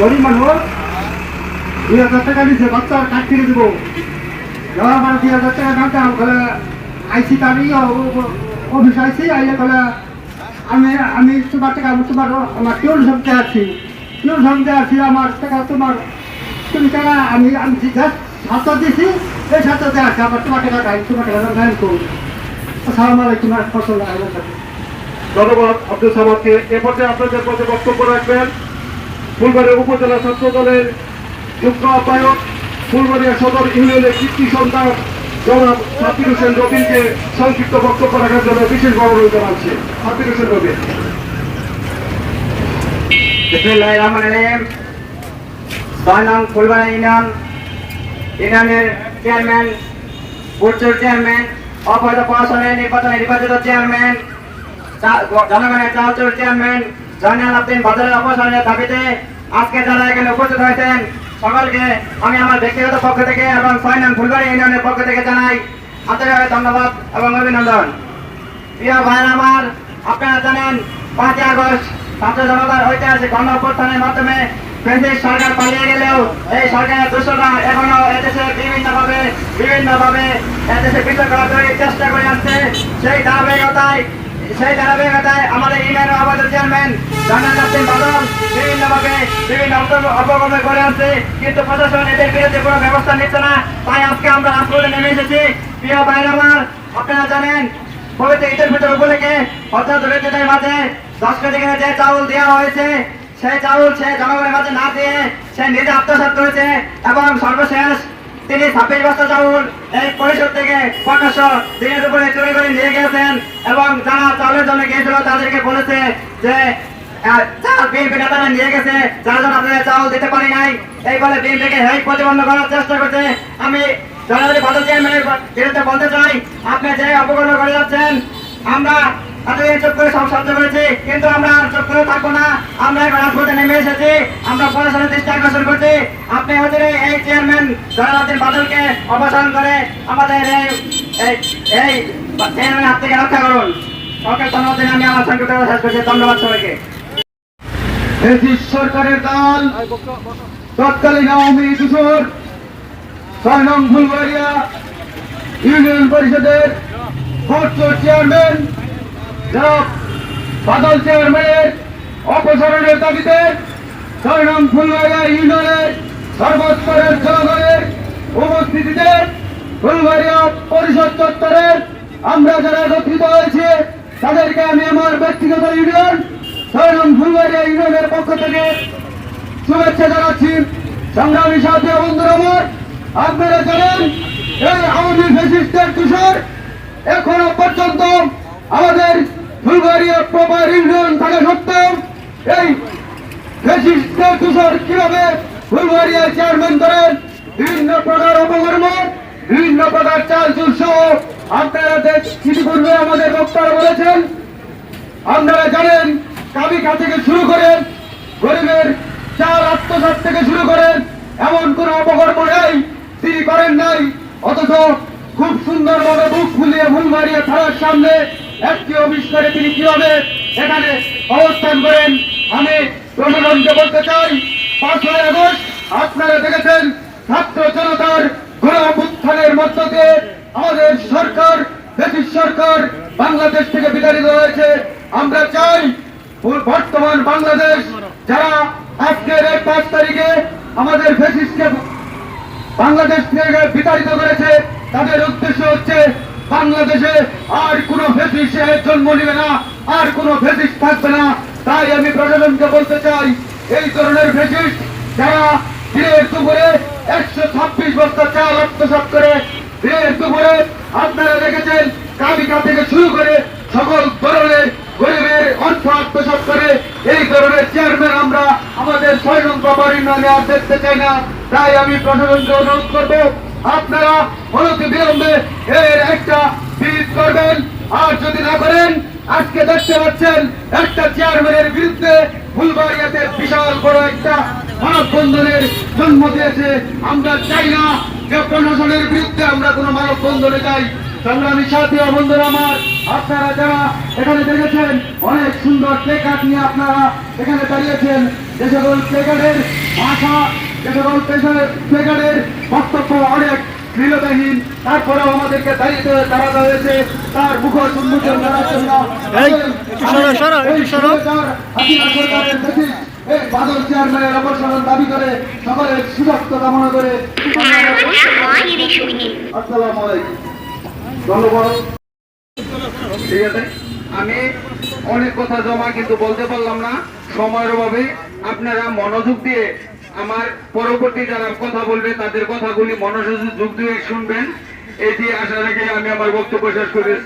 গরিব মানুষ, দুই হাজার টাকা দিছে বাচ্চার কাঠ কিনে দেবো। যাওয়ার দুই হাজার টাকা দাম দাম বলে আইসি তারই অফিস আইসি আইলে বলে আমি আমি তোমার টাকা তোমার আমার টিউন সবতে আছি টিউন সবতে আছি আমার টাকা, তোমার তুমি টাকা, আমি আমি ছাত্র দিয়েছি এই ছাত্রতে আছে আমার তোমার টাকা গাই তোমার টাকা গাইন করুন আসসালামু আলাইকুম ফসল ধন্যবাদ, আব্দুল সামাদকে। এ পর্যায়ে আপনাদের মধ্যে বক্তব্য রাখবেন। ফুলবাড়িয়া উপজেলা ছাত্র দলের যুগ্ম আহ্বায়ক, ফুলবাড়িয়া সদর ইউনিয়নের কৃষ্টি সন্তান জনাব সাকির হোসেন রবিনকে সংক্ষিপ্ত বক্তব্য রাখার জন্য বিশেষ অনুরোধ জানাচ্ছি। সাকির হোসেন রবিন। ফুলবাড়া চেয়ারম্যান চেয়ারম্যান জনগণের চেয়ারম্যান জয়নাল আব্দিন বাজারের অপসারণের দাবিতে আজকে যারা এখানে উপস্থিত হয়েছেন, সকলকে আমি আমার ব্যক্তিগত পক্ষ থেকে এবং ছয় নং ফুলবাড়ি ইউনিয়নের পক্ষ থেকে জানাই আন্তরিকভাবে ধন্যবাদ এবং অভিনন্দন। প্রিয় ভাইরা আমার, আপনারা জানেন, পাঁচই আগস্ট ছাত্র জনতার ঐতিহাসিক গণ অভ্যুত্থানের মাধ্যমে ব্রিটিশ সরকার পালিয়ে গেলেও এই সরকারের দুষ্টতা এখনও এদেশে বিভিন্নভাবে বিভিন্নভাবে এদেশে বিতর্ক করার চেষ্টা করে আসছে। সেই ধারাবাহিকতায় সেই ধারাবাহিকতায় আমাদের ইউনিয়নের আবাদ চেয়ারম্যান জানান আব্দিন বাদল বিভিন্নভাবে বিভিন্ন অপ- অপকর্মে করে আসছে। কিন্তু প্রশাসন এদের বিরুদ্ধে কোনো ব্যবস্থা নিচ্ছে না। তাই আজকে আমরা রাজপথে নেমে এসেছি। প্রিয় আমার, আপনারা জানেন পবিত্র ঈদের ভিতর উপলক্ষে হত্যা দরিদ্রদের মাঝে দশ কেজি যে চাউল দেওয়া হয়েছে, সেই চাউল সে জনগণের মাঝে না দিয়ে সে নিজে আত্মসাৎ করেছে এবং সর্বশেষ তিনি ছাব্বিশ বস্তা চাউল এই পরিষদ থেকে প্রকাশ্য দিনের উপরে চুরি করে নিয়ে গেছেন এবং যারা চাউলের জন্য গিয়েছিল তাদেরকে বলেছে যে বিএনপি নেতারা নিয়ে গেছে, যারা যেন আপনাদের চাউল দিতে পারি নাই। এই বলে বিএনপিকে হেই প্রতিবন্ধ করার চেষ্টা করছে। আমি জনাবলী বাদল চেয়ারম্যানের বিরুদ্ধে বলতে চাই, আপনি যে অপকর্ম করে যাচ্ছেন, আমরা এতদিন চুপ করে সব সহ্য করেছি, কিন্তু আমরা চুপ করে থাকব না। আমরা এখন এসেছি আমরা প্রশাসনের দৃষ্টি আকর্ষণ করছি। আপনি এই চেয়ারম্যান বাদলকে অপসারণ করে আমাদের এই এই- চেয়ারম্যান হাত থেকে রক্ষা করুন। ধন্যবাদ আমি আমার শেষ করছি। ধন্যবাদ সবাইকে। সরকারের দল, তৎকালীন আওয়ামী কিশোর ছয় নং ফুলবাড়িয়া ইউনিয়ন পরিষদের চেয়ারম্যান, যারা বাদল চেয়ারম্যানের অপসারণের দাবিতে নং ফুলবাড়িয়া ইউনিয়নের সর্বস্তরের জনগণের উপস্থিতিতে ফুলবাড়িয়া পরিষদ চত্বরের আমরা যারা একত্রিত হয়েছি, তাদেরকে আমি আমার ব্যক্তিগত ইউনিয়ন নং ফুলবাড়িয়া ইউনিয়নের পক্ষ থেকে শুভেচ্ছা জানাচ্ছি। সংগ্রামী সাথী বন্ধুরা আমার, আপনারা জানেন, এই আওয়ামী ফেসিস্টের তুষার এখনও পর্যন্ত আমাদের ফুলবাড়িয়া প্রপার ইউনিয়ন থাকা সত্ত্বেও এই ফেসিস্টের তুষার কীভাবে ফুলবাড়িয়া চেয়ারম্যান করেন বিভিন্ন প্রকার অপকর্ম বিভিন্ন প্রকার চাল চুল সহ আপনারা ইতিপূর্বে আমাদের বক্তারা বলেছেন, আপনারা জানেন কাবিকা থেকে শুরু করে গরিবের চাল আত্মসাত থেকে শুরু করেন এমন কোন অপকর্ম নেই, তিনি করেন নাই, অথচ খুব সুন্দরভাবে বুক ফুলিয়ে ফুলবাড়িয়ে থানার সামনে একটি অফিস করে তিনি কীভাবে এখানে অবস্থান করেন, আমি বলতে চাই, পাঁচই আগস্ট আপনারা দেখেছেন, ছাত্র জনতার মধ্য দিয়ে আমাদের সরকার সরকার বাংলাদেশ থেকে হয়েছে। আমরা চাই, বর্তমান বাংলাদেশ যারা আজকের পাঁচ তারিখে আমাদের ফেসিসকে বাংলাদেশ থেকে বিতাড়িত করেছে, তাদের উদ্দেশ্য হচ্ছে বাংলাদেশে আর কোনো ফেসিসের জন্ম নেবে না, আর কোনো ফেসিস থাকবে না। তাই আমি প্রশাসনকে বলতে চাই, এই ধরনের ফেসিস যারা দিনের দুপুরে একশো ছাব্বিশ বস্তা চাল আত্মসাত করে দিনের দুপুরে আপনারা দেখেছেন কাবিকা থেকে শুরু করে সকল ধরনের গরিবের অর্থ আত্মসাত করে, এই ধরনের চেয়ারম্যান আমরা আমাদের ছয় নং প্রপার ইউনিয়নে আর দেখতে চাই না। তাই আমি প্রশাসনকে অনুরোধ করব, আপনারা অনতি বিলম্বে এর একটা বিহিত করবেন। আর যদি না করেন আজকে দেখতে পাচ্ছেন একটা চেয়ারম্যানের বিরুদ্ধে ফুলবাড়িয়াতে বিশাল বড় একটা মানববন্ধনের জন্ম দিয়েছে। আমরা চাই না যে প্রশাসনের বিরুদ্ধে আমরা কোনো মানববন্ধনে যাই। সংগ্রামী সাথী বন্ধুরা আমার, আপনারা যারা এখানে দেখেছেন, অনেক সুন্দর প্লেকার্ড নিয়ে আপনারা এখানে দাঁড়িয়েছেন। যে সকল প্লেকার্ডের ভাষা, যে সকল প্লেকার্ডের বক্তব্য, অনেক দৃঢ়তাহীন তারপরেও আমাদেরকে দায়িত্বে দাঁড়াতে হয়েছে তার উন্মোচন করার জন্য বাদল চেয়ারম্যানের অপসারণ দাবি করে সকলের কামনা করে আসসালামু আলাইকুম। ধন্যবাদ। ঠিক আছে? আমি অনেক কথা জমা কিন্তু বলতে পারলাম না। সময়ের অভাবে আপনারা মনোযোগ দিয়ে আমার পরবর্তী যারা কথা বলবে, তাদের কথাগুলি যুগ দিয়ে শুনবেন। এটি আশা রেখে আমি আমার বক্তব্য শেষ করি।